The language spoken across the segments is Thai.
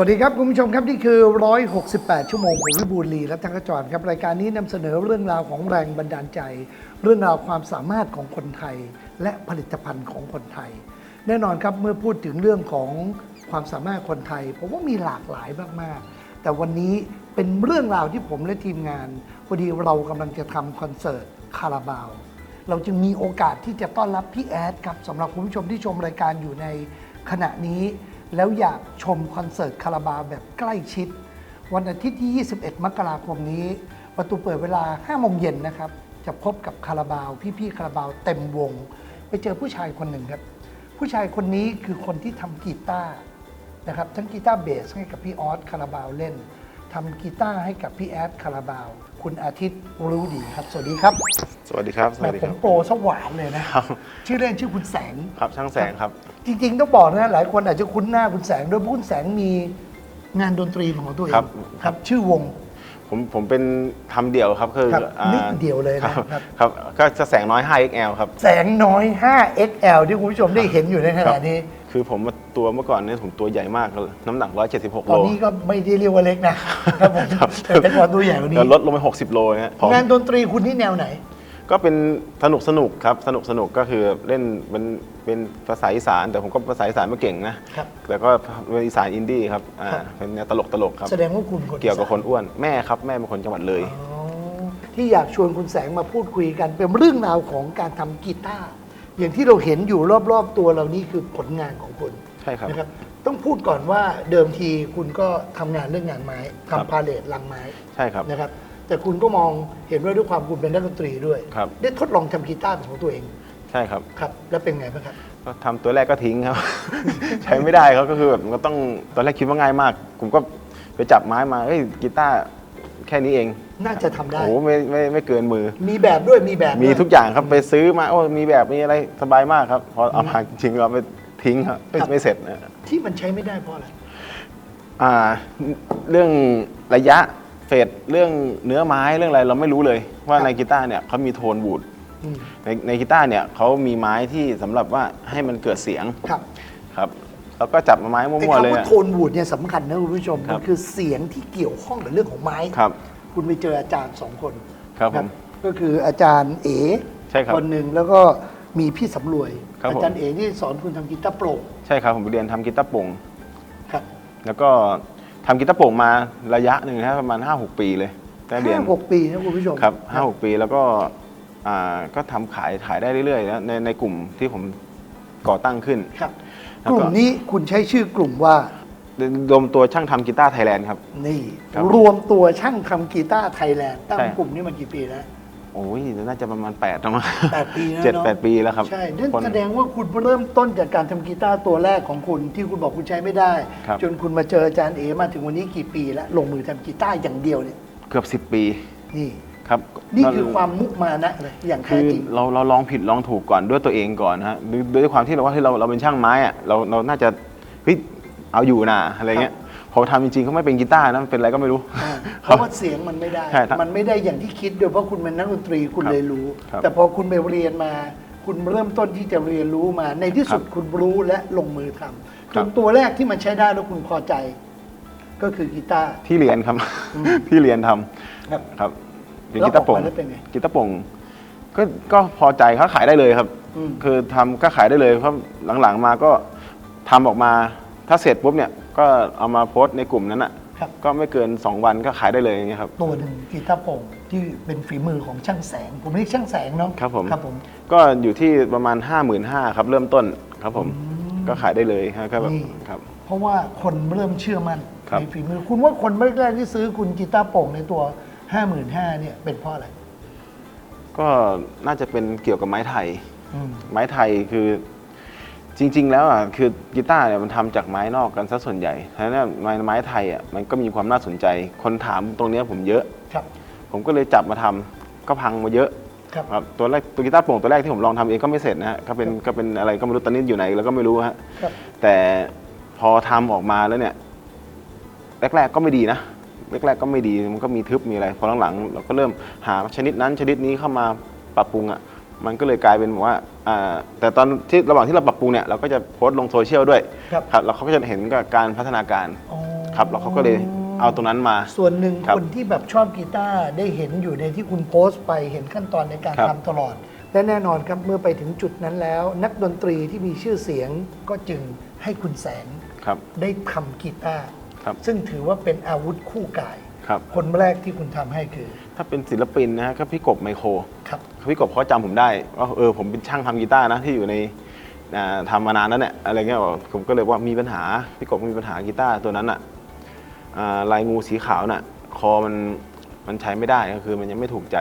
วัสดีครับ คุณผู้ชมครับ นี่คือ 168 ชั่วโมงของวิบูลลีและทังกระจรครับ รายการนี้นำเสนอเรื่องราวของแรงบันดาลใจ เรื่องราวความสามารถของคนไทย และผลิตภัณฑ์ของคนไทย แน่นอนครับเมื่อพูดถึงเรื่องของความสามารถคนไทย ผมว่ามีหลากหลายมากๆ แต่วันนี้เป็นเรื่องราวที่ผมและทีมงานพอดีเรากำลังจะทำคอนเสิร์ตคาราบาวเราจึงมีโอกาสที่จะต้อนรับพี่แอดครับสำหรับคุณผู้ชมที่ชมรายการอยู่ในขณะนี้ แล้วอยากชมคอนเสิร์ตคาราบาวแบบใกล้ชิด วันอาทิตย์ที่ 21 มกราคมนี้ ประตูเปิดเวลา 5 โมงเย็นนะครับ จะพบกับคาราบาว พี่ๆคาราบาวเต็มวง ไปเจอผู้ชายคนหนึ่งครับ ผู้ชายคนนี้คือคนที่ทำกีตาร์นะครับทั้งกีตาร์เบสให้กับพี่ออสคาราบาวเล่นทำกีตาร์ให้กับพี่แอดคาราบาว คุณอาทิตย์รู้ดีครับ สวัสดีครับสวัสดีครับ สแหม่วัสดีผครัมบ โปรสวานเลยนะครับ ชื่อเล่นชื่อคุณแสง ครับช่างแสงครับ จริงๆ ต้องบอกนะหลายคนอาจจะคุ้นหน้าคุณแสงด้วยเพราะคุณแสงมีงานดนตรีของตัวเองครับ ครับ ชื่อวง ผมผมเป็นทำเดี่ยวครับคือครับอ่านิดเดียวเลยนะครับ ครับก็จะแสงน้อย 5XL ครับ แสงน้อย 5XL ที่คุณผู้ชมได้เห็นอยู่ในขครัณะบนี้ คือผมตัวเมื่อก่อนเนี่ยผมตัวใหญ่มากน้ำหนัก 176ตอนโลนี้ก็ไม่ได้เรียกว่าเล็กนะครับผมครับ แต่เป็นพอตัวใหญ่กว่านี้แล้วลดลงไป 60 โลเนี่ยผมงานดนตรีคุณนี่แนวไหน ก็เป็นสนุกสนุกครับ สนุกสนุกก็คือเล่นเป็นเป็นภาษาอีสาน แต่ผมก็ภาษาอีสานไม่เก่งนะครับ แต่ก็เป็นอีสานอินดี้ครับอ่าครับเป็นแนวตลกตลกครับ แสดงว่าคุณคนเกี่ยวกับคนอ้วนแม่ครับแม่เป็นคนจังหวัดเลย อ๋อที่อยากชวนคุณแสงมาพูดคุยกัน เป็นเรื่องราวของการทำกีตาร์ อย่างที่เราเห็นอยู่รอบๆตัวเรานี่คือผลงานของคุณใช่ครับนะครับต้องพูดก่อนว่าเดิมทีคุณก็ทำงานเรื่องงานไม้ครับทำพาเลทลังไม้ใช่ครับ นะครับ แต่คุณก็มองเห็นว่าด้วยความคุณเป็นนักดนตรีด้วย ครับ ได้ทดลองทำกีตาร์เป็นของตัวเองใช่ครับ ครับ แล้วเป็นไงบ้างครับ ก็ทำตัวแรกก็ทิ้งครับ ใช้ไม่ได้ครับก็คือแบบมันก็ต้องตอนแรกคิดว่าง่ายมาก ผมก็ไปจับไม้มาเฮ้ยกีตาร์ แค่นี้เอง น่าจะทำได้ โอ้โหไม่ไม่ไม่เกินมือ มีแบบด้วยมีแบบมีด้วยทุกอย่างครับไปซื้อมาโอ้มีแบบมีอะไรสบายมากครับ พอเอามาจริงๆเราไปทิ้งครับไม่ไม่เสร็จนะที่มันใช้ไม่ได้เพราะอะไร อ่า เรื่องระยะเฟดเรื่องเนื้อไม้เรื่องอะไรเราไม่รู้เลยว่าครับ ในกีตาร์เนี่ยเขามีโทนบูดอืมในในกีตาร์เนี่ยเขามีไม้ที่สำหรับว่าให้มันเกิดเสียงครับ ครับ แล้วก็จับมาไม้ไอ้มั่วๆเลยคำว่าอะ โทนวูดเนี่ยสำคัญนะคุณผู้ชม ครัมับ นคือเสียงที่เกี่ยวข้องกับเรื่องของไม้ ครับ คุณไปเจออาจารย์สองคนครับผมก็คืออาจารย์เอ๋ใช่ครับคนหนึ่งแล้วก็มีพี่สำรวย ครับผม อาจารย์เอ๋นี่สอนคุณทำกีตาร์โปร่งใช่ครับผมไปเรียนทำกีตาร์โปร่งครับแล้วก็ทำกีตาร์โปร่งมาระยะหนึ่งนะครับประมาณ 5-6 ปีเลยได้เรียน ห้าหกปีนะคุณผู้ชมครับห้าหกปีแล้วก็อ่าก็ทำขายขายได้เรื่อยๆนะในในกลุ่มที่ผมก่อตั้งขึ้น ครับแล้ว กก็ลุ่มนี้คุณใช้ชื่อกลุ่มว่ารวมตัวช่างทำกีตาร์ไทยแลนด์ครับ นี่ครับรวมตัวช่างทำกีตาร์ไทยแลนด์ตั้งใช่กลุ่มนี้มากี่ปีแล้วโอ้ยน่าจะประมาณ8ปดประมาณแปดปีแล้วเจ็ดเนอะแปดปีแล้วครับ ใช่นั่นคนแสดงว่าคุณเริ่มต้นจากการทำกีตาร์ตัวแรกของคุณที่คุณบอกคุณใช้ไม่ได้ครับจนคุณมาเจออาจารย์เอมาถึงวันนี้กี่ปีแล้ว ลงมือทำกีตาร์อย่างเดียวเนี่ย เกือบ 10 ปี นี่ ครับนี่คือความมุมานะเลยอย่างแท้คือจริงเราเราลองผิดลองถูกก่อนด้วยตัวเองก่อนนะฮะด้วยด้วยความที่เราว่าที่เราเราเป็นช่างไม้อะเราเราน่าจะเฮ้ยเอาอยู่นะอะไรเงี้ยพอทำจริงๆเขาไม่เป็นกีตาร์นะมันเป็นอะไรก็ไม่รู้อ่าเพครับราะว่าเสียงมันไม่ได้ใช่ครับมันไม่ได้อย่างที่คิดด้วยเพราะคุณเป็นนักดนตรีคุณครับเลยรู้ครับแต่พอคุณไปเรียนมา คุณเริ่มต้นที่จะเรียนรู้มา ในที่สุดครับคุณรู้และลงมือทำคจรับนตัวแรกที่มันใช้ได้แล้วคุณพอใจ ก็คือกีตาร์ที่เรียนครับอืมที่เรียนทำครับ ครับเป็นแล้วกีตาร์โปร่งออกมาแล้วเป็นไง กีตาร์โปร่งก็ก็พอใจเขาขายได้เลยครับ อืมคือทำก็ขายได้เลยเพราะหลังๆมาก็ทำออกมาถ้าเสร็จปุ๊บเนี่ยก็เอามาโพสต์ในกลุ่มนั้นอะครับก็ไม่เกิน 2 วันก็ขายได้เลยอย่างเงี้ยครับ ตัวหนึ่งกีตาร์โปร่งที่เป็นฝีมือของช่างแสง ผมเรียกช่างแสงเนาะครับผม ครับผม ก็อยู่ที่ประมาณ 5 5 0 0 0ครับเริ่มต้นครับผมก็ขายได้เลยฮะก็แบบนี่ ครับ เพราะว่าคนเริ่มเชื่อมั่นครับ ในฝีมือ คุณว่าคนแรกๆที่ซื้อคุณกีตาร์โปร่งในตัว 5 5 0 0 0เนี่ยเป็นเพราะอะไรก็น่าจะเป็นเกี่ยวกับไม้ไทย อืมไม้ไทยคือจริง ๆ แล้วอะคือกีตาร์เนี่ยมันทำจากไม้นอกกันซะส่วนใหญ่ฉะนั้นไม้ไม้ไทยอะมันก็มีความน่าสนใจ คนถามตรงเนี้ยผมเยอะ ครับผมก็เลยจับมาทำก็พังมาเยอะครับ ครับตัวแรกตัวกีตาร์โปร่งตัวแรกที่ผมลองทำเองก็ไม่เสร็จนะฮะก็เป็นก็เป็นอะไรก็ไม่รู้ตอนนี้อยู่ไหนแล้วก็ไม่รู้ฮะครับ แต่พอทำออกมาแล้วเนี่ย แรก ๆ ก็ไม่ดีนะ แรกๆก็ไม่ดีมันก็มีทึบมีอะไรพอหลังๆเราก็เริ่มหาชนิดนั้นชนิดนี้เข้ามาปรับปรุงอะมันก็เลยกลายเป็นแบบว่าอ่าแต่ตอนที่ระหว่างที่เราปรับปรุงเนี่ยเราก็จะโพสต์ลงโซเชียลด้วยครับครับแล้วเขาก็จะเห็นกับการพัฒนาการอ๋อครับแล้วเขาก็เลยเอาตรงนั้นมา ส่วนหนึ่งครับคนที่แบบชอบกีตาร์ได้เห็นอยู่ในที่คุณโพสต์ไปเห็นขั้นตอนในการครับทำตลอด และแน่นอนครับเมื่อไปถึงจุดนั้นแล้ว นักดนตรีที่มีชื่อเสียงก็จึงให้คุณแสงครับได้ทำกีตาร์ ครับ ซึ่งถือว่าเป็นอาวุธคู่กาย ครับ คนแรกที่คุณทำให้คือ ถ้าเป็นศิลปินนะฮะก็พี่กบไมโครครับ พี่กบเขาจำผมได้ว่าเออผมเป็นช่างทำกีตาร์นะที่อยู่ในอ่าทำมานานแล้วเนี่ยอะไรเงี้ยบอกผมก็เลยว่ามีปัญหาพี่กบมีปัญหากีตาร์ตัวนั้นอะอ่าลายงูสีขาวน่ะคอมันมันใช้ไม่ได้ก็คือมันยังไม่ถูกใจ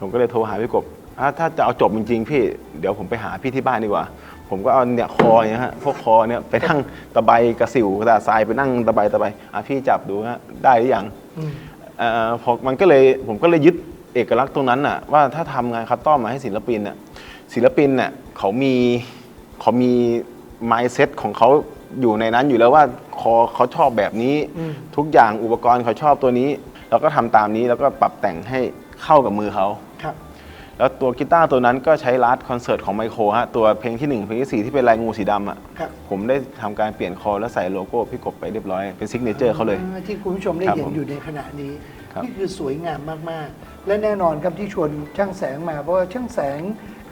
ผมก็เลยโทรหาพี่กบถ้าถ้าจะเอาจบจริงๆพี่ เดี๋ยวผมไปหาพี่ที่บ้านดีกว่า ผมก็เอาเนี่ยคอเนี่ยฮะพวกคอเนี่ยไปนั่งตะไบกระสิวกระดาษทรายไปนั่งตะไบตะไบอะพี่จับดูฮะได้หรือยังอืมเอ่อพอมันก็เลยผมก็เลยยึดเอกลักษณ์ตรงนั้นน่ะว่าถ้าทำงานคัสตอมมาให้ศิลปินน่ะศิลปินน่ะเขามีเขามี mindset ของเขาอยู่ในนั้นอยู่แล้วว่าคอเขาชอบแบบนี้อืมทุกอย่างอุปกรณ์เขาชอบตัวนี้เราก็ทำตามนี้แล้วก็ปรับแต่งให้เข้ากับมือเขาครับ แล้วตัวกีตาร์ตัวนั้นก็ใช้ลาดคอนเสิร์ตของไมโครฮะตัวเพลงที่หนึ่งเพลงที่สี่ที่เป็นลายงูสีดำอะครับ ผมได้ทำการเปลี่ยนคอแล้วใส่โลโก้พี่กบไปเรียบร้อยเป็นซิกเนเจอร์เขาเลยอ่าที่คุณผู้ชมได้ครับเห็นผมอยู่ในขณะนี้ ครับนี่คือสวยงามมาก ๆ และแน่นอนครับที่ชวนช่างแสงมา เพราะว่าช่างแสง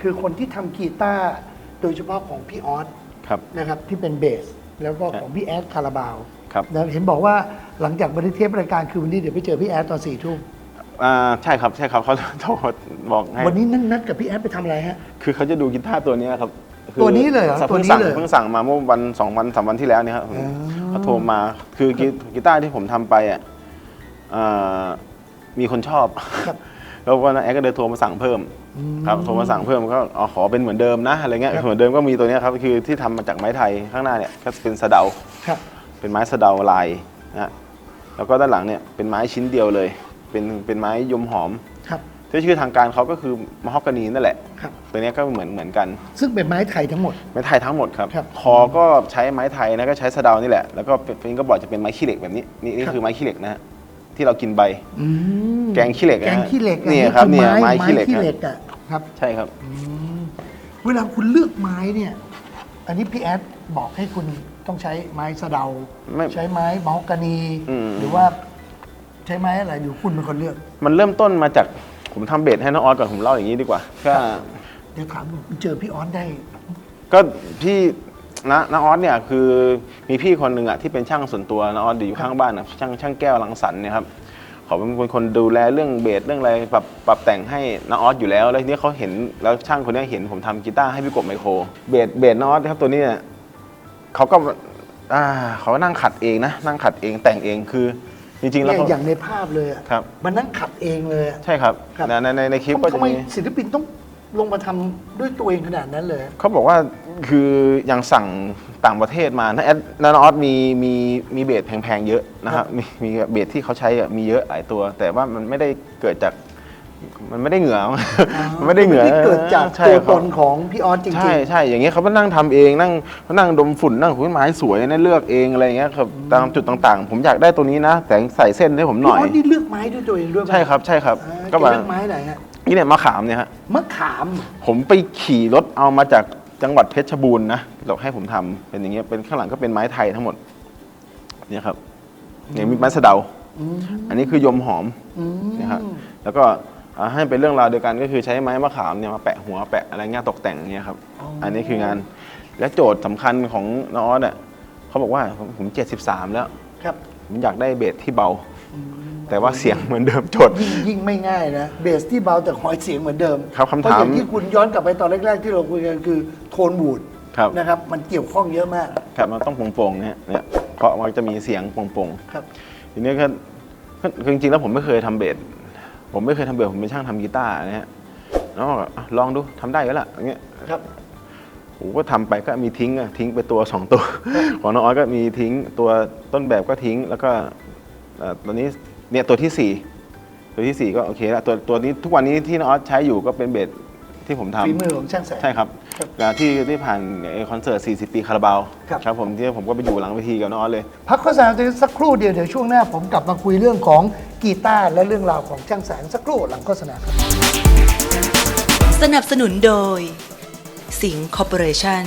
คือคนที่ทำกีตาร์โดยเฉพาะของพี่ออสครับนะครับที่เป็นเบส แล้วก็ของพี่แอดคาราบาวครับ นะเห็นบอกว่าหลังจากบันทึกเทปรายการคือวันนี้เดี๋ยวไปเจอพี่แอดตอนสี่ทุ่ม อ่าใช่ครับใช่ครับเขาโทรบอกให้วันนี้นั่นนัดกับพี่แอดไปทำอะไรฮะ คือเขาจะดูกีตาร์ตัวเนี้ยครับคือตัวนี้เลยเหรอสั่งตัวนี้เพิ่งสั่งเลย เพิ่งสั่งมาเมื่อวันสองวันสามวันที่แล้วเนี่ยครับอ๋อเขาโทรมาคือกีกีตาร์ที่ผมทำไปอะเอ่อมีคนชอบครับแล้ววันนั้นแอดก็เลยโทรมาสั่งเพิ่มครับโทรมาสั่งเพิ่มก็เอาขอเป็นเหมือนเดิมนะอะไรเงี้ยครับเหมือนเดิมก็มีตัวเนี้ยครับคือที่ทำมาจากไม้ไทยข้างหน้าเนี่ยก็เป็นสะเดา ครับ เป็นไม้สะเดาลายนะฮะแล้วก็ด้านหลังเนี่ยเป็นไม้ชิ้นเดียวเลย เป็นเป็นไม้ยมหอมครับ ที่ชื่อทางการเขาก็คือมะฮอกกานีนั่นแหละครับ ตัวเนี้ยก็เหมือนเหมือนกัน ซึ่งเป็นไม้ไทยทั้งหมด ไม้ไทยทั้งหมดครับ ครับคอก็ใช้ไม้ไทยนะก็ใช้สะเดานี่แหละ แล้วก็ฟิงก็บอร์ดจะเป็นไม้ขี้เหล็กแบบนี้ นี่นี่ครับ คือไม้ขี้เหล็กนะฮะที่เรากินใบ อืมแกงขี้เหล็กอะแกงขี้เหล็กอะเนี่ยครับอเนี่ยไม้ไม้ขี้เหล็กขี้เหล็ก อะครับใช่ครับเวลาคุณเลือกไม้เนี่ย อันนี้พี่แอดบอกให้คุณต้องใช้ไม้สะเดา ไม่ใช้ไม้มะฮอกกานี อืม หรือว่า ใช้ไม้อะไรหรือคุณเป็นคนเลือก มันเริ่มต้นมาจากผมทำเบสให้น้องออสก่อนผมเล่าอย่างนี้ดีกว่าก็เดี๋ยวถามเจอพี่ออสได้ ก็พี่นะน้าออสเนี่ยคือมีพี่คนหนึ่งอะที่เป็นช่างส่วนตัวน้าออสอยู่ข้างบ้านอะช่างช่างแก้วลังสรรค์เนี่ยครับเขาเป็นคนดูแลเรื่องเบสเรื่องอะไรปรับปรับแต่งให้น้าออสอยู่แล้วแล้วทีนี้เขาเห็นแล้วช่างคนนี้เห็นผมทำกีตาร์ให้พี่กบไมโครเบสเบสน้าออสครับตัวนี้เนี่ยเขาก็อ่าเขาก็นั่งขัดเองนะนั่งขัดเองแต่งเองคือ จริงๆแล้วเนี่ยเขาอย่างในภาพเลยอะครับ มันนั่งขัดเองเลยอะใช่ครับครับในในในในคลิปก็ทำจะไมมี ศิลปินต้องลงมาทำด้วยตัวเองขนาดนั้นเลย เขาบอกว่าคือยังสั่งต่างประเทศมานะแอดนานออสมีมีมีเบสแพงๆเยอะนะครับมีมีเบสที่เขาใช้อะมีเยอะหลายตัว แต่ว่ามันไม่ได้เกิดจาก มันไม่ได้เหงื่อมันไม่ได้เหงื่อที่เกิดจากใช่ตัวคตรับนของพี่ออสจริง ใช่ใช่ อย่างเงี้ยเขาก็นั่งทำเองนั่งนั่งดมฝุ่นนั่งหุ้ยไม้สวยนั่นเลือกเองอะไรเงี้ยครับตามจุดต่างๆ ผมอยากได้ตัวนี้นะแต่ใส่เส้นให้ผมๆ หพี่น่ออยอสนี่เลือกไม้ด้วยตัวเองด้วยไหมใช่ครับใช่ครับ อ่าก็แกมาเลือกไม้ไหนฮะนี่เนี่ยมะขามเนี่ยฮะมะขามผมไปขี่รถเอามาจากจังหวัดเพชรบูรณ์นะเราให้ผมทำเป็นอย่างเงี้ยเป็นข้างหลังก็เป็นไม้ไทยทั้งหมดเนี่ยครับเนี่ยมีไม้สะเดา อืมอันนี้คือยมหอม อืม นะครับแล้วก็อ่า ให้เป็นเรื่องราวเดียวกันก็คือใช้ไม้มะขามเนี่ยมาแปะหัวแปะอะไรเงี้ยตกแต่งอย่างเงี้ยครับอันนี้คืองานและโจทย์สำคัญของน้องออสอะเขาบอกว่าผมผมเจ็ดสิบสามแล้วครับผมอยากได้เบสที่เบา แต่ว่าเสียงเหมือนเดิมโจทย์ยิ่งยิ่งไม่ง่ายนะเบสที่เบาแต่หอยเสียงเหมือนเดิมครับคำถามเพราะอย่างที่คุณย้อนกลับไปตอนแรก ๆ ที่เราคุยกันคือโทนบูดครับนะครับมันเกี่ยวข้องเยอะมากครับมันต้องโปร่งๆเนี่ยเนี่ยเพราะมันจะมีเสียงโปร่งๆครับทีนี้ก็ก็คือจริงๆแล้วผมไม่เคยทำเบส ผมไม่เคยทำเบสผมเป็นช่างทำกีตาร์นะฮะแล้วก็บอกอะลองดูทำได้ก็ละอย่างเงี้ยครับผมก็ทำไปก็มีทิ้งอะทิ้งไปตัวสองตัว ของน้องออสก็มีทิ้งตัวต้นแบบก็ทิ้งแล้วก็เอ่อตอนนี้เนี่ยตัวที่สี่ตัวที่สี่ก็โอเคแล้วตัวตัวนี้ทุกวันนี้ที่น้องออสใช้อยู่ก็เป็นเบสที่ผมทำฝีมือของช่างแสงใช่ครับ ครับแล้วที่ที่ผ่านไอ้คอนเสิร์ต 40 ปีคาราบาวครับครับ ผมที่ผมก็ไปอยู่หลังเวทีกับน้องออสเลย พักโฆษณาสักครู่เดียวเดี๋ยวช่วงหน้าผมกลับมาคุยเรื่องของกีตาร์และเรื่องราวของช่างแสงสักครู่หลังโฆษณาครับ สนับสนุนโดย สิงคอร์ปอเรชั่น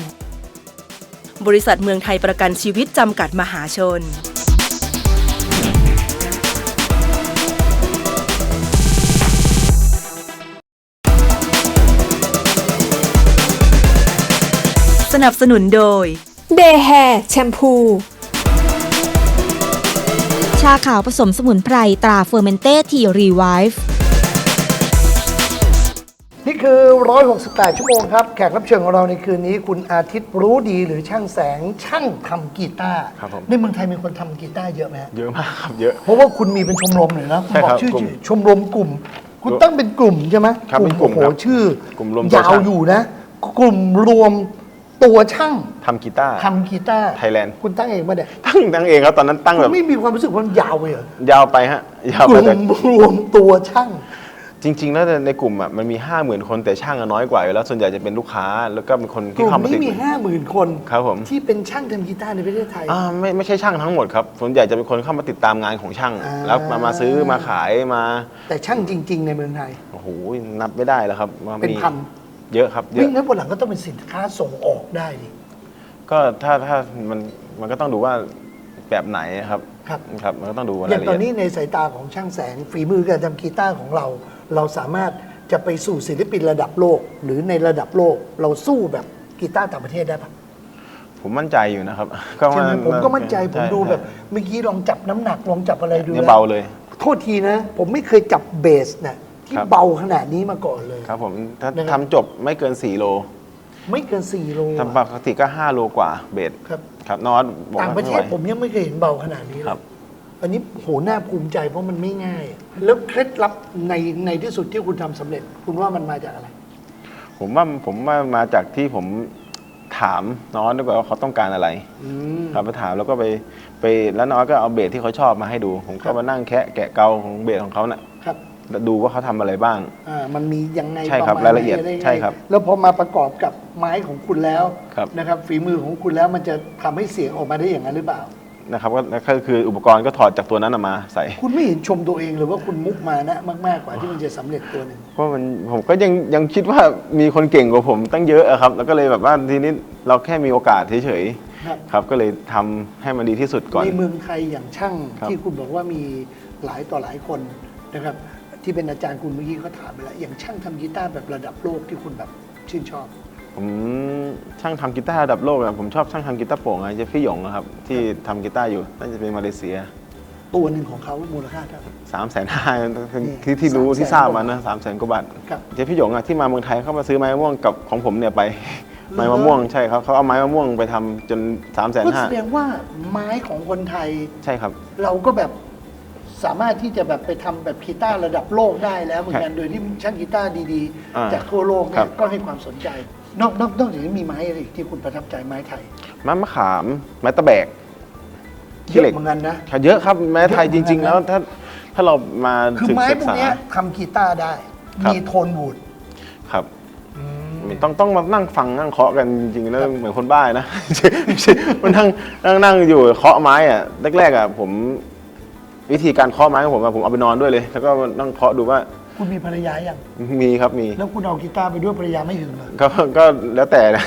บริษัทเมืองไทยประกันชีวิตจำกัดมหาชน นับสนุนโดย เดย์แฮร์แชมพู ชาขาวผสมสมุนไพรตราเฟอร์เมนเต้ทีรีไวฟ์นี่คือ 168 ชั่วโมงครับ แขกรับเชิญของเราในคืนนี้ คุณอาทิตย์รู้ดีหรือช่างแสงช่างทำกีตาร์ครับผม ในเมืองไทยมีคนทำกีตาร์เยอะไหมฮะเยอะมากครับเยอะ เพราะว่าคุณมีเป็นชมรมเลยนะคุณใช่บอครักบชื่อกลุ่มชมรมกลุ่ม คุณตั้งเป็นกลุ่มใช่ไหมครับเป็นกลุ่มโอ้ครัโหบชื่อกลุ่มรวมตัวยาวช่าง อยู่นะ กลุ่มรวม ตัวช่างทำกีตาร์ ทำกีตาร์ Thailand คุณตั้งเองมาเนี่ยตั้งตั้งเองครับตอนนั้นตั้งคุแบณบไม่มีความรู้สึกว่ามันยาวไปเหรอยาวไปฮะยาวกไปลุ่แต่ มรวมตัวช่าง จริง ๆ แล้วในกลุ่มอะมันมี 5 0,000 คนแต่ช่างอะน้อยกว่าอยู่แล้วส่วนใหญ่จะเป็นลูกค้าแล้วก็เป็นคนกที่ลุ่มเข้ามานี้ติด มีห้าหมื่นคนครับผม ที่เป็นช่างทำกีตาร์ในประเทศไทย อ่าไม่ไม่ใช่ช่างทั้งหมดครับส่วนใหญ่จะเป็นคนเข้ามาติดตามงานของช่าง อ่า แล้วมามาซื้อมาขายมาแต่ช่างจริง ๆ ในเมืองไทย โอ้โหนับไม่ได้แล้วครับว่าเป็นมีพัน เยอะครับเยวิ่อะงนั้นบนหลังก็ต้องเป็นสินค้าส่งออกได้ดิ ก็ถ้าถ้ามันมันก็ต้องดูว่าแบบไหนครับครับ ครับ มันก็ต้องดูอรายย่างละตอนเอียดนี้ในสายตาของช่างแสงฝีมือการทำกีตาร์ของเรา เราสามารถจะไปสู่ศิลปินระดับโลก หรือในระดับโลกเราสู้แบบกีตาร์ต่างประเทศได้ปะผมมั่นใจอยู่นะครับใช่ไหมผมก็มั่นใจผมช่ดูแบบใช่เมื่อกี้ลองจับน้ำหนักลองจับอะไรดูเนี่ยแล้วเบาเลย โทษทีนะ ผมไม่เคยจับเบสนะ ที่ครับ เบาขนาดนี้มาก่อนเลย ครับผมถ้านะครับ ทำจบไม่เกิน 4 โลไม่เกิน4โลทำปกติก็ 5 โลกว่าเบสครับครับนอตบอกต่างว่าประเทไม่ศไหวผมยังไม่เคยเห็นเบาขนาดนี้เลยครับ อันนี้โหน่าภูมิใจเพราะมันไม่ง่าย แล้วเคล็ดลับในในที่สุดที่คุณทำสำเร็จ คุณว่ามันมาจากอะไร ผมว่าผมว่ามาจากที่ผมถามน้องดีกว่าว่าเขาต้องการอะไร อืม ครับไปถามแล้วก็ไปไปแล้วน้องก็เอาเบสที่เขาชอบมาให้ดู ผมครัก็บ มานั่งแคะแกะเกาของเบสของเขาน่ะครับแล้ว ดูว่าเขาทำอะไรบ้าง อ่ามันมียังไงใช่ครับปมณรายละเอียดไหนไงใช่ครับแล้วพอมาประกอบกับไม้ของคุณแล้วครับ นะครับ ฝีมือของคุณแล้วมันจะทำให้เสียงออกมาได้อย่างนั้นหรือเปล่า นะครับก็ก็คืออุปกรณ์ก็ถอดจากตัวนั้นออกมาใส่ คุณไม่เห็นชมตัวเองหรือว่าคุณมุกมานะมากๆกว่าที่มันจะสำเร็จตัวหนึ่งเพราะมันผมก็ยังยังคิดว่ามีคนเก่งกว่าผมตั้งเยอะอะครับ แล้วก็เลยแบบว่าทีนี้เราแค่มีโอกาสเฉยครับ ๆครับ ก็เลยทำให้มันดีที่สุดก่อน ในเมืองไทยอย่างช่างครับที่คุณบอกว่ามีหลายต่อหลายคนนะครับ ที่เป็นอาจารย์คุณเมื่อกี้เขาถามไปแล้ว อย่างช่างทำกีตาร์แบบระดับโลกที่คุณแบบชื่นชอบ ผมช่างทำกีตาร์ระดับโลกอะผมชอบช่างทำกีตาร์โปร่งอะเจฟฟี่หยงอะครับ ที่ทำกีตาร์อยู่น่าจะเป็นมาเลเซียตัวหนึ่งของเขามูลค่าเท่าไหร่ 3ามแสนห้าที่ที่รู้300,000ที่ทราบมานะสามแสนกว่าบาทครับ เจฟฟี่หยงอะที่มาเมืองไทยเข้ามาซื้อไม้มะม่วงกับของผมเนี่ยไปไม้มะม่วงใช่ครับเขาเอาไม้มะม่วงไปทำจน3ามแสนก็ห้าแสดงว่าไม้ของคนไทย ใช่ครับ เราก็แบบ สามารถที่จะแบบไปทำแบบกีตาร์ระดับโลกได้แล้วเหมือนกันโดยที่ช่างกีตาร์ดีอ่าๆจากทั่วโลกคเนี่รัยบก็ให้ความสนใจ นอกนอกนอกจากนี้มีไม้อะไรอีกที่คุณประทับใจไม้ไทยไม้มะขามไม้ตะแบกเยขี้เหล็อะกเหมือนกันนะเยอะครับไม้ไทยจริง ๆ แล้วถ้าถ้าเรามาคือศึกไม้ศึกพวกษาเนี้ยทำกีตาร์ได้ครับมีโทนวูดครับไม่ต้องต้องมานั่งฟังนั่งเคาะกันจริงๆแล้วเหมือนคนบ้านะไม่ใช่มันนั่งนั่งนั่งอยู่เคาะไม้อะแรกๆอะผม วิธีการเคาะไม้ของผมอะผมเอาไปนอนด้วยเลย แล้วก็มานั่งเคาะดูว่าคุณมีภรรยาอย่าง มีครับมี แล้วคุณเอากีตาร์ไปด้วยภรรยาไม่หึงเหรอ ก็ก็แล้วแต่นะ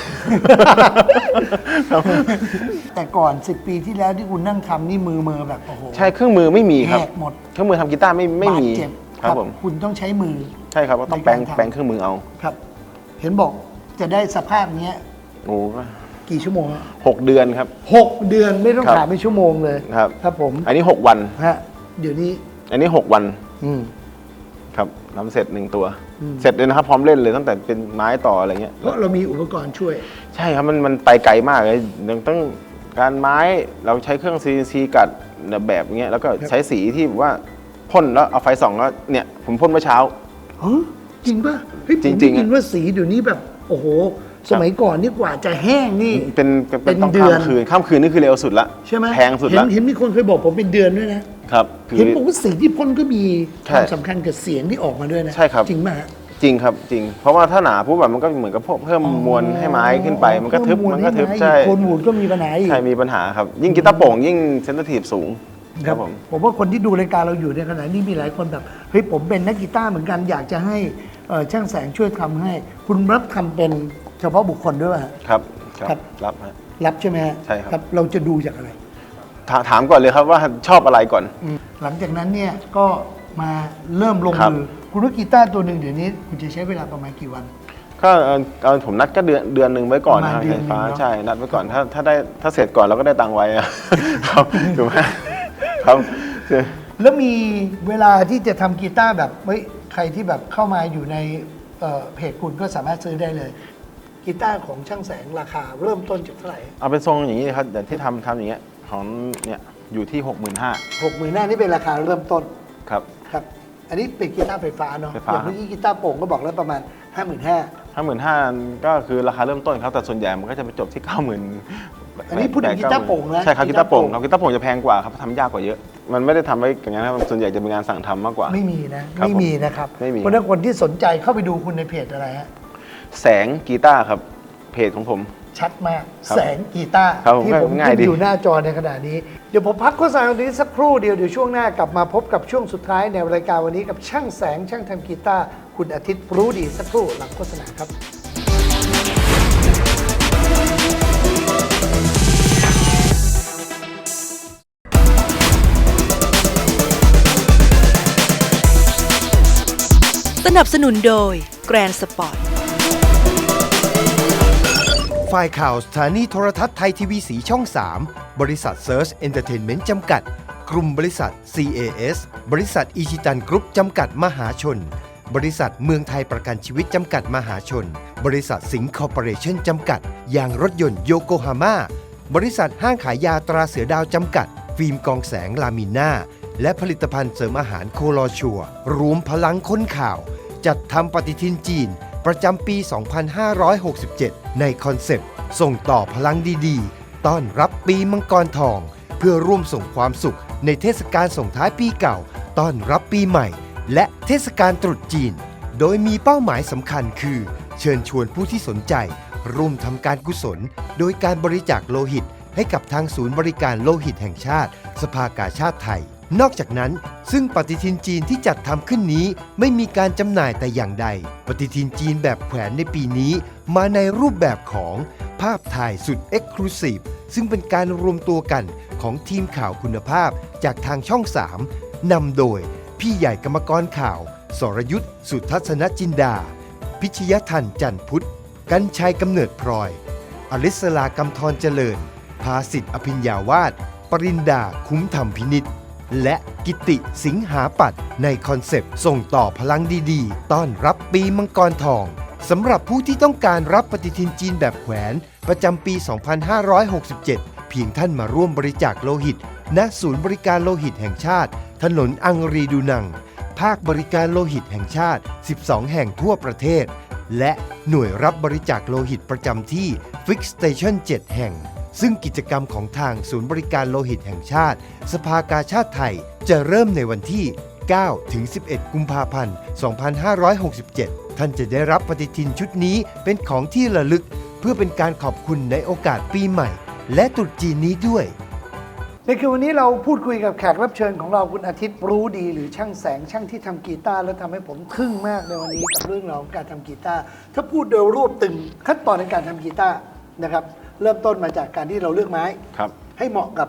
ครับแต่ก่อน 10 ปีที่แล้วที่คุณนั่งทำนี่มือมือแบบโอ้โหใช่เครื่องมือไม่มีครับแหกหมดเครื่องมือทำกีตาร์ไม่ไม่มี บาดเจ็บครับผม คุณต้องใช้มือ ใช่ครับก็ต้องแปลงในการทำ แปลงเครื่องมือเอาครับ เห็นบอกจะได้สภาพเนี้ยโอ้ก็กี่ชั่วโมงฮะหกเดือนครับ หกเดือนไม่ต้องครับถามเป็นชั่วโมงเลยครับ ครับผม อันนี้หกวัน ฮะ เดี๋ยวนี้ อันนี้หกวัน อืม ครับทำเสร็จหนึ่งตัว อืม เสร็จเลยนะครับพร้อมเล่นเลยตั้งแต่เป็นไม้ต่ออะไรเงี้ย เพราะเรามีอุปกรณ์ช่วย ใช่ครับมันมันไปไกลมากเลยยังต้องการไม้เราใช้เครื่อง CNC กัดแบบเงี้ยแล้วก็ครับใช้สีที่แบบว่าพ่นแล้วเอาไฟส่องแล้วเนี่ยผมพ่นเมื่อเช้าฮะจริงป่ะเฮ้ยผมจริได้งๆอะ ยินว่าสีเดี๋ยวนี้แบบ โอ้โห สมัยก่อนนี่กว่าจะแห้งนี่ เป็นเป็นเป็นต้องเดืข้าอนมคืนข้ามคืนนี่คือเร็วสุดละใช่ไหมแพงสุดเห็ละนเห็นมีคนเคยบอกผมเป็นเดือนด้วยนะครับคือเห็นบอกว่าสิ่งที่พ่นก็มีใช่ความสำคัญกับเสียงที่ออกมาด้วยนะใช่ครับจริงไหมฮะจริงครับจริง เพราะว่าถ้าหนาปุ๊บแบบมันก็เหมือนกับพวกเพิ่มมวลให้ไม้ขึ้นไป มันก็ทึบเพิ่มันก็ทึบให้ใช่โคนวูดก็มีปัญหาอีกใช่มีปัญหาครับ ยิ่งกีตาร์โปร่งยิ่งเซนซิทีฟสูงครับผมผมว่าคนที่ดูรายการเราอยู่ในขณะนี้มีหลายคนแบบเฮ้ยผมเป็นนักกีตาร์เหมือนกันอยากจะให้เอ่อช่างแสงช่วยทำให้ คุณรับทำเป็น เฉพาะบุคคลด้วยป่ะฮะ ครับคครัรับบรับฮะ รับใช่ไหมฮะใช่ครับ เราจะดูจากอะไร ถาถามก่อนเลยครับว่าชอบอะไรก่อนอืมหลังจากนั้นเนี่ยก็มาเริ่มลงครับ มือคุณว่ากีตาร์ตัวหนึ่งเดี๋ยวนี้ คุณจะใช้เวลาประมาณกี่วัน ก็เอ่อเอาผมนัดก็เดือนเดือนหนึ่งไว้ก่อนประมาณนะครับเดือนไฟฟ้าหนึ่งเนอะ ใช่นัดไว้ก่อนถ้าถ้าได้ถ้าเสร็จก่อนเราก็ได้ตังค์ไว้อะ ครับถูกไหมครับแล้วมีเวลาที่จะทำกีตาร์แบบเฮ้ยใครที่แบบเข้ามาอยู่ในเอ่อเพจคุณก็สามารถซื้อได้เลย กีตาร์ของช่างแสงราคาเริ่มต้นจากเท่าไหร่เอาเป็นทรงอย่างนี้ครับอย่างที่ทำทำอย่างเงี้ยของเนี่ยอยู่ที่ 65,000 หกหมื่นห้านี่เป็นราคาเริ่มต้นครับ ครับ อันนี้เป็นกีตาร์ไฟฟ้าเนาะไฟฟ้า อย่างเมื่อกี้กีตาร์โปร่งก็บอกแล้วประมาณ 5 5 0 0 0 55,000ก็คือราคาเริ่มต้นครับแต่ส่วนใหญ่มันก็จะไปจบที่ 90,000อันนี้พูดถึงกีตาร์โปร่งนะใช่ครับกีกีตาตาร์ร์โปร่โปงร่งครับกีตาร์โปร่งจะแพงกว่าครับทำยากกว่าเยอะ มันไม่ได้ทำไว้อย่างนั้นครับส่วนใหญ่จะเป็นงานสั่งทำมากกว่า ไม่มีนะ ครับไม่มีนะครับ ไม่มี เพราะฉะนั้นคนที่สนใจเข้าไปดูคุณในเพจอะไรฮะ แสงกีตาร์ครับ เพจของผม ชัดมาก ครับแสงกีตาร์ครับผมที่ผมง่ายขึ้นดีอยู่หน้าจอในขณะนี้ เดี๋ยวผมพักโฆษณาตรงนี้สักครู่เดียว เดี๋ยวช่วงหน้ากลับมาพบกับช่วงสุดท้ายในรายการวันนี้กับช่างแสงช่างทำกีตาร์คุณอาทิตย์รู้ดีสักครู่หลังโฆษณาครับ สนับสนุนโดย Grand Sport ฝ่ายข่าวสถานีโทรทัศน์ไทยทีวีสีช่อง 3 บริษัทเซิร์ชเอนเตอร์เทนเมนต์จำกัด กลุ่มบริษัท CAS บริษัทอิชิตันกรุ๊ปจำกัดมหาชน บริษัทเมืองไทยประกันชีวิตจำกัดมหาชน บริษัทสิงห์คอร์ปอเรชั่นจำกัด ยางรถยนต์โยโกฮาม่า บริษัทห้างขายยาตราเสือดาวจำกัด ฟิล์มกองแสงลามิน่า และผลิตภัณฑ์เสริมอาหารโคลอชัวรวมพลังค้นข่าว จัดทำปฏิทินจีน ประจำปี 2567 ในคอนเซปต์ ส่งต่อพลังดีๆ ต้อนรับปีมังกรทอง เพื่อร่วมส่งความสุขในเทศกาลส่งท้ายปีเก่า ต้อนรับปีใหม่ และเทศกาลตรุษจีน โดยมีเป้าหมายสำคัญคือ เชิญชวนผู้ที่สนใจ ร่วมทำการกุศล โดยการบริจาคโลหิตให้กับทางศูนย์บริการโลหิตแห่งชาติ สภากาชาติไทย นอกจากนั้น ซึ่งปฏิทินจีนที่จัดทำขึ้นนี้ไม่มีการจำหน่ายแต่อย่างใด ปฏิทินจีนแบบแขวนในปีนี้ มาในรูปแบบของภาพถ่ายสุดเอ็กซ์คลูซีฟซึ่งเป็นการรวมตัวกันของทีมข่าวคุณภาพจากทางช่อง 3นำโดย พี่ใหญ่กรรมกรข่าว สรยุทธ์สุทัศนจินดา พิชยทันจันพุทธ กันชัยกำเนิดพลอย อลิสลากำธรเจริญ ภาสิทธิ์อภิญญาวาสปรินดาคุ้มธรรมพินิษ์ และกิติสิงหาปัดในคอนเซปต์ส่งต่อพลังดีๆ ต้อนรับปีมังกรทองสำหรับผู้ที่ต้องการรับปฏิทินจีนแบบแขวน ประจำปี 2567 เพียงท่านมาร่วมบริจาคโลหิต ณ ศูนย์บริการโลหิตแห่งชาติ ถนนอังรีดูนัง ภาคบริการโลหิตแห่งชาติ 12 แห่งทั่วประเทศ และหน่วยรับบริจาคโลหิตประจำที่ Fix Station 7 แห่ง ซึ่งกิจกรรมของทางศูนย์บริการโลหิตแห่งชาติ สภากาชาติไทยจะเริ่มในวันที่ 9 ถึง 11 กุมภาพันธ์ 2567 ท่านจะได้รับปฏิทินชุดนี้เป็นของที่ระลึก เพื่อเป็นการขอบคุณในโอกาสปีใหม่ และตรุษจีนนี้ด้วย ในคือวันนี้เราพูดคุยกับแขกรับเชิญของเราคุณอาทิตย์รู้ดีหรือช่างแสงช่างที่ทำกีตาร์แล้วทำให้ผมทึ่งมากในวันนี้กับเรื่องราวของการทำกีตาร์ถ้าพูดโดยรวบตึงขั้นตอนในการทำกีตาร์นะครับ เริ่มต้นมาจากการที่เราเลือกไม้ ครับ ให้เหมาะกับ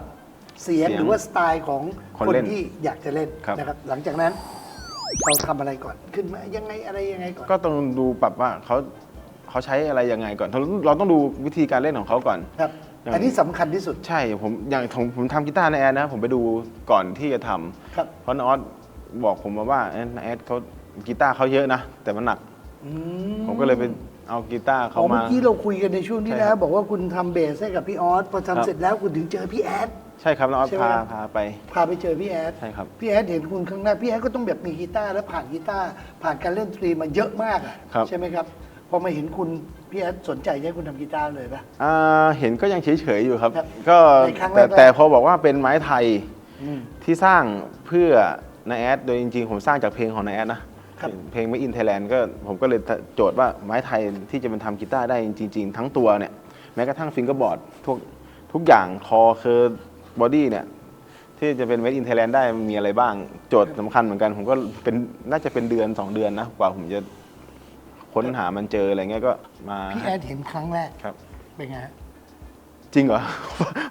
เสียงเสียงหรือว่าสไตล์ของคนคนเล่นที่อยากจะเล่นครับ นะครับ หลังจากนั้นเราทำอะไรก่อนขึ้นมายังไงอะไรยังไงก่อน ก็ต้องดูปรับว่าเขาเขาใช้อะไรยังไงก่อนเราเราต้องดูวิธีการเล่นของเขาก่อน ครับ อย่าง อันนี้สำคัญที่สุด ใช่ผมอย่างผมผมทำกีตาร์ในแอดนะ ผมไปดูก่อนที่จะทำครับ เพราะนออสบอกผมมาว่าเอ้ยแอดเขากีตาร์เขาเยอะนะ แต่มันหนัก อืผมก็เลยไป เอากีตาร์อ๋เขาอเมื่มา อกี้เราคุยกันในช่วงที่ใช่แล้ครัวบ บอกว่าคุณทำเบสให้กับพี่ออสพอครัทำบเสร็จแล้วคุณถึงเจอพี่แอด ใช่ครับน้องออสใช่ไหมพาครับ พาไป พาไปเจอพี่แอดใช่ครับ พี่แอดเห็นคุณข้างหน้าพี่แอดก็ต้องแบบมีกีตาร์แล้วผ่านกีตาร์ผ่านการเล่นดนตรีมาเยอะมากอะครับ ใช่ไหมครับพอมาเห็นคุณพี่แอดสนใจจะให้คุณทำกีตาร์เลยปะ อ่าเห็นก็ยังเฉยๆอยู่ครับ ครับก็ในครั้งแรแต่กๆ แต่พอบอกว่าเป็นไม้ไทยอืมที่สร้างเพื่อนายแอดโดยจริงๆ ผมสร้างจากเพลงของนายแอดนะ ครับ เพลงไม่อินไทยแลนด์ก็ผมก็เลยโจทย์ว่าไม้ไทยที่จะเป็นทำกีตาร์ได้จริง ๆ ทั้งตัวเนี่ยแม้กระทั่งฟิงเกอร์บอร์ดทุกทุกอย่างคอเคอร์บอดี้เนี่ยที่จะเป็น made in Thailand ได้มันมีอะไรบ้าง โจทย์สำคัญเหมือนกัน ผมก็เป็นน่าจะเป็นเดือน 2 เดือนนะกว่าผมจะค้นหามันเจออะไรเงี้ยก็มาพี่แอดเห็นครั้งแรกครับ เป็นไงฮะ จริงเหรอ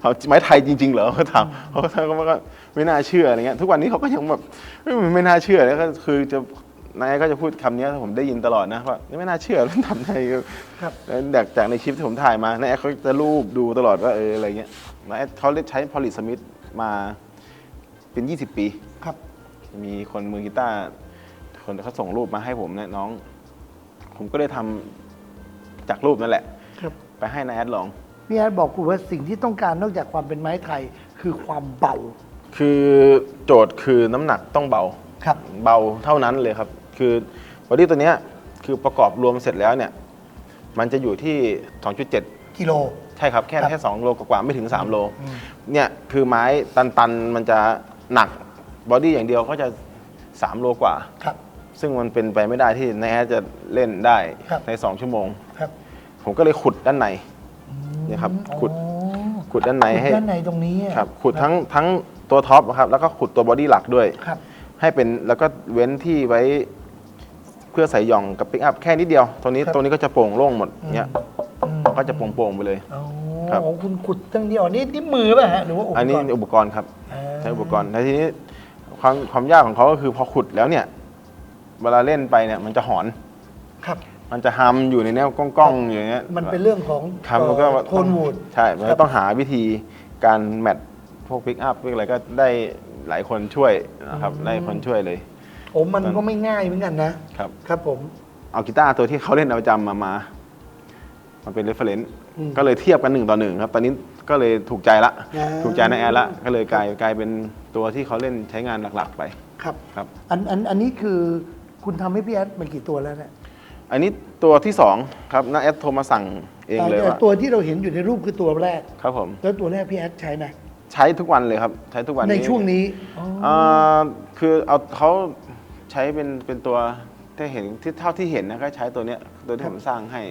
เอาไม้ไทยจริง ๆ เหรอเขาถามเขาก็เขาก็ไม่น่าเชื่ออะไรเงี้ยทุกวันนี้เขาก็ยังแบบเอ้ยมันไม่น่าเชื่อแล้วก็คือจะ นายก็จะพูดคำนี้ผมได้ยินตลอดนะว่าไม่น่าเชื่อแล้วทำไงครับแล้วจากจากในคลิปที่ผมถ่ายมานายเขาจะรูปดูตลอดว่าเอออะไรเงี้ยนายเขาได้ใช้พอลิสมิธมาเป็น 20 ปีครับ มีคนมือกีตาร์คนเขาส่งรูปมาให้ผมเนี่ยน้อง ผมก็เลยทำจากรูปนั่นแหละครับไปให้นายแอดลองพี่แอดบอกคุณว่าสิ่งที่ต้องการนอกจากความเป็นไม้ไทยคือความเบา คือโจทย์คือน้ำหนักต้องเบาครับ เบาเท่านั้นเลยครับ คือบอดี้ตัวเนี้ยคือประกอบรวมเสร็จแล้วเนี่ยมันจะอยู่ที่ 2.7 กิโล ใช่ครับแค่ครับแค่2โลกว่าๆไม่ถึง 3 โลอืม เนี่ยคือไม้ตันๆ มันจะหนักบอดี้อย่างเดียวก็จะ 3 โลกว่า ครับ ซึ่งมันเป็นไปไม่ได้ที่นายแอดจะเล่นได้ครับ ใน 2 ชั่วโมง ครับผมก็เลยขุดด้านในเนี่ยครับขุด อ๋อขุดด้านในให้ด้านในตรงนี้อะครับขุดทั้งทั้งตัวท็อปครับแล้วก็ขุดตัวบอดี้หลักด้วย ครับ ให้เป็นแล้วก็เว้นที่ไว้ เพื่อใส่หย่องกับปิกอัพแค่นิดเดียว ตัวนี้ครับ ตัวนี้ก็จะโปร่งโล่งหมดเนี้ยอืมก็จะโปร่งๆไปเลย อ๋อครับคุณขุดตั้งเดียวนี่นี่มือป่ะฮะหรือว่าอุปกรณ์อันนี้อุปกรณ์ครับอ่าใช้อุปกรณ์แล้วทีนี้ความความยากของเขาก็คือพอขุดแล้วเนี่ย เวลาเล่นไปเนี่ย มันจะหอน ครับ มันจะฮัมอยู่ในแนวก้องๆอย่างเงี้ยมันเป็นเรื่องของครับมันก็โทนวูด ใช่มันครัก็บ ต้องหาวิธีการแมทพวกปิกอัพพวกอะไรก็ได้หลายคนช่วยนะครับได้คนช่วยเลย โอ้มันก็ไม่ง่ายเหมือนกันนะครับ ครับผม เอากีตาร์ตัวที่เขาเล่นประจำมามามันเป็นเรฟเฟรนซ์อืมก็เลยเทียบกันหนึ่งต่อหนึ่งครับ ตอนนี้ก็เลยถูกใจละ อ่า ถูกใจในแอร์ละก็เลยกลายกลายเป็นตัวที่เขาเล่นใช้งานหลักๆไปครับ ครับ อันอันอันนี้คือคุณทำให้พี่แอดมันกี่ตัวแล้วเนี่ยอันนี้ตัวที่สองครับน้าแอดโทรมาสั่งเองเลยแต่ว่าตัวที่เราเห็นอยู่ในรูปคือตัวแรก ครับผม แล้วตัวแรกพี่แอดใช้ไหมใช้ทุกวันเลยครับ ใช้ทุกวันในช่วงนี้อ๋อ อ่าคือเอาเขา ใช้เป็นเป็นตัวที่เห็นที่เท่าที่เห็นนะก็ใช้ตัวเนี้ยตัวที่ผมสร้างให้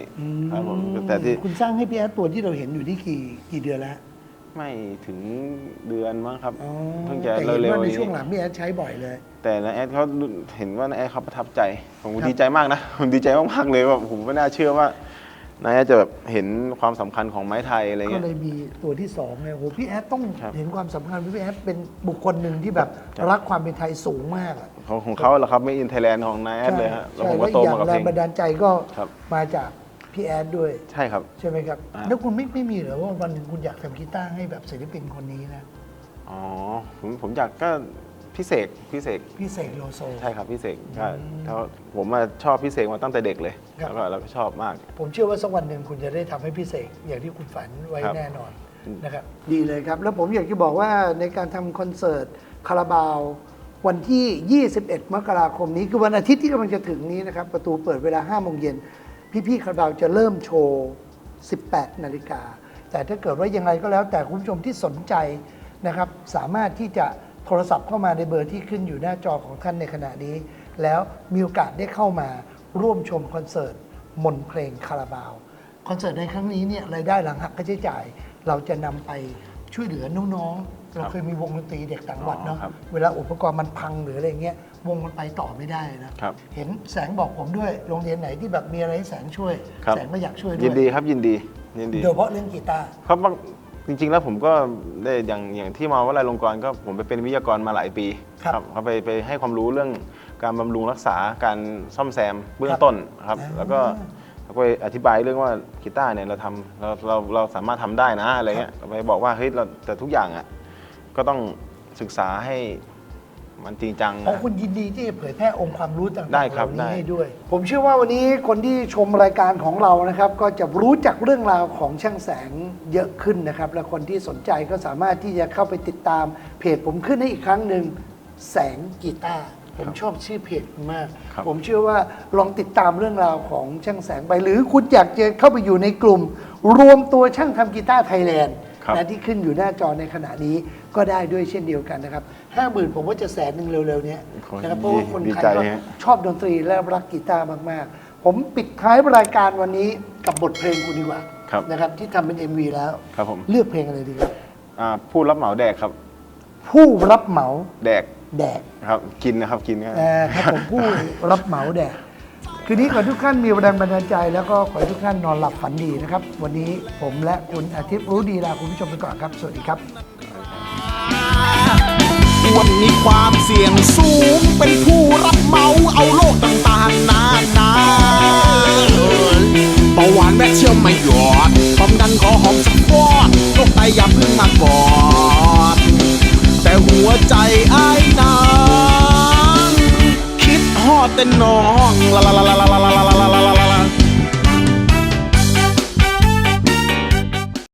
ครับผมแต่ที่คุณสร้างให้พี่แอดตัวที่เราเห็นอยู่ที่กี่กี่เดือนแล้วไม่ถึงเดือนมั้งครับอ๋อเพิ่งจะแต่เห็นเร็วว่าๆในนี้ช่วงหลังพี่แอดใช้บ่อยเลย แต่นาแอดเขาเห็นว่านาแอดเขาประทับใจ ผมครับดีใจมากนะผมดีใจมากๆเลยว่าผมไม่น่าเชื่อว่า นาแอดจะแบบเห็นความสำคัญของไม้ไทยอะไรก็เงี้ย เลยมีตัวที่สองเนี่ยโหพี่แอดต้องครับเห็นความสำคัญพี่แอดเป็นบุคคลหนึ่งที่แบบครับ รักความเป็นไทยสูงมากอะของของเขาแหละครับไม่อินไทยแลนด์ของนาแอดเลยฮะแล้วใช่ผมแล้ก็วโตอีกอย่ามากับงแรเพลง งบันดาลใจก็ครับ มาจากพี่แอดด้วย ใช่ครับ ใช่ไหมครับ อ่า แล้วคุณไม่ไม่มีเหรอว่าวันหนึ่งคุณอยากทำกีตาร์ให้แบบศิลปินคนนี้นะ อ๋อผมผมอยากก็ พิเศษพิเศษพี่เสกโลโซ ใช่ครับพิเศษก็เขาผมมาชอบพิเศษมาตั้งแต่เด็กเลยครับ แล้วก็แล้วก็ชอบมาก ผมเชื่อว่าสักวันหนึ่งคุณจะได้ทำให้พี่เสกอย่างที่คุณฝันไว้ครับ แน่นอนนะครับ ดีเลยครับ แล้วผมอยากจะบอกว่าในการทำคอนเสิร์ตคาราบาว วันที่ 21 มกราคมนี้คือวันอาทิตย์ที่กำลังจะถึงนี้นะครับ ประตูเปิดเวลา 5 โมงเย็น พี่ๆคาราบาวจะเริ่มโชว์ 18 นาฬิกา แต่ถ้าเกิดว่ายังไงก็แล้วแต่คุณผู้ชมที่สนใจนะครับ สามารถที่จะ โทรศัพท์เข้ามาในเบอร์ที่ขึ้นอยู่หน้าจอของท่านในขณะนี้ แล้วมีโอกาสได้เข้ามาร่วมชมคอนเสิร์ตมนต์เพลงคาราบาว คอนเสิร์ตในครั้งนี้เนี่ยรายได้หลังหักค่าใช้จ่าย เราจะนำไปช่วยเหลือน้องๆ เราเคยมีวงดนตรีเด็กต่างจังหวัดเนาะ อ๋อครับ เวลาอุปกรณ์มันพังหรืออะไรเงี้ยวงมันไปต่อไม่ได้นะ ครับ เห็นแสงบอกผมด้วย โรงเรียนไหนที่แบบมีอะไรให้แสงช่วย ครับ แสงก็อยากช่วยด้ยิวนดียครับยินดียินดีโดยเฉพาะเรื่องกีตาร์ ครับบาง จริง ๆ แล้วผมก็ได้อย่างอย่างที่มาว่าลายลงกรณ์ก็ผมไปเป็นวิทยากรมาหลายปีครับเขาไปไปให้ความรู้เรื่องการบำรุงรักษาการซ่อมแซมเบื้อคงรับต้นครับอ่าแล้วก็เขาไปอธิบายเรื่องว่ากีตาร์เนี่ยเราทำเราเราเราสามารถทำได้นะอะไรเงี้ยไปบอกว่าเฮ้ยเราแต่ทุกอย่างอะก็ต้องศึกษาให้ มันจริงจังอ๋อนะคุณยินดีที่จะเผยแพร่องค์ความรู้ต่างๆได้ครับเหล่าได้ นี้ให้ด้วย ผมเชื่อว่าวันนี้คนที่ชมรายการของเรานะครับ ก็จะรู้จักเรื่องราวของช่างแสงเยอะขึ้นนะครับ และคนที่สนใจก็สามารถที่จะเข้าไปติดตามเพจผมขึ้นให้อีกครั้งหนึ่งแสงกีตาร์ผมชอบชื่อเพจคุณมาก ครับ ผมเชื่อว่าลองติดตามเรื่องราวของช่างแสงไป หรือคุณอยากจะเข้าไปอยู่ในกลุ่ม รวมตัวช่างทำกีตาร์ไทยแลนด์ครับ นะที่ขึ้นอยู่หน้าจอในขณะนี้ก็ได้ด้วยเช่นเดียวกันนะครับห้าหมื่นผมว่าจะแสนหนึ่งเร็วๆเนี้ยขอนะครับเพราะว่าคนดีไทยใจก็ฮะชอบดนตรีและรักกีตาร์มากๆ ผมปิดท้ายรายการวันนี้กับบทเพลงคุณดีกว่าครับนะครับที่ทำเป็น MV แล้วครับผมเลือกเพลงอะไรดีครับอ่าผู้รับเหมาแดกครับ ผู้รับเหมาแดกแดกครับกินนะครับกินง่ายเอ่อครับผมผู้รับเหมาแดก คืนนี้ขอทุกท่านมีแรงบันดาลใจ แล้วก็ขอทุกท่านนอนหลับฝันดีนะครับ วันนี้ผมและคุณอาทิตย์รู้ดีลาคุณผู้ชมไปก่อนครับ สวัสดีครับ วันนี้ความเสี่ยงสูงเป็นผู้รับเหมาเอาโรคต่างๆนานาเบาหวานแวะเชื่อมไม่หยอดความดันขอหอมสักฟอดโรคไตอย่าเพึ่งมากอนแต่หัวใจอ้ายนา แต่น้องลาลาลาลาลาลา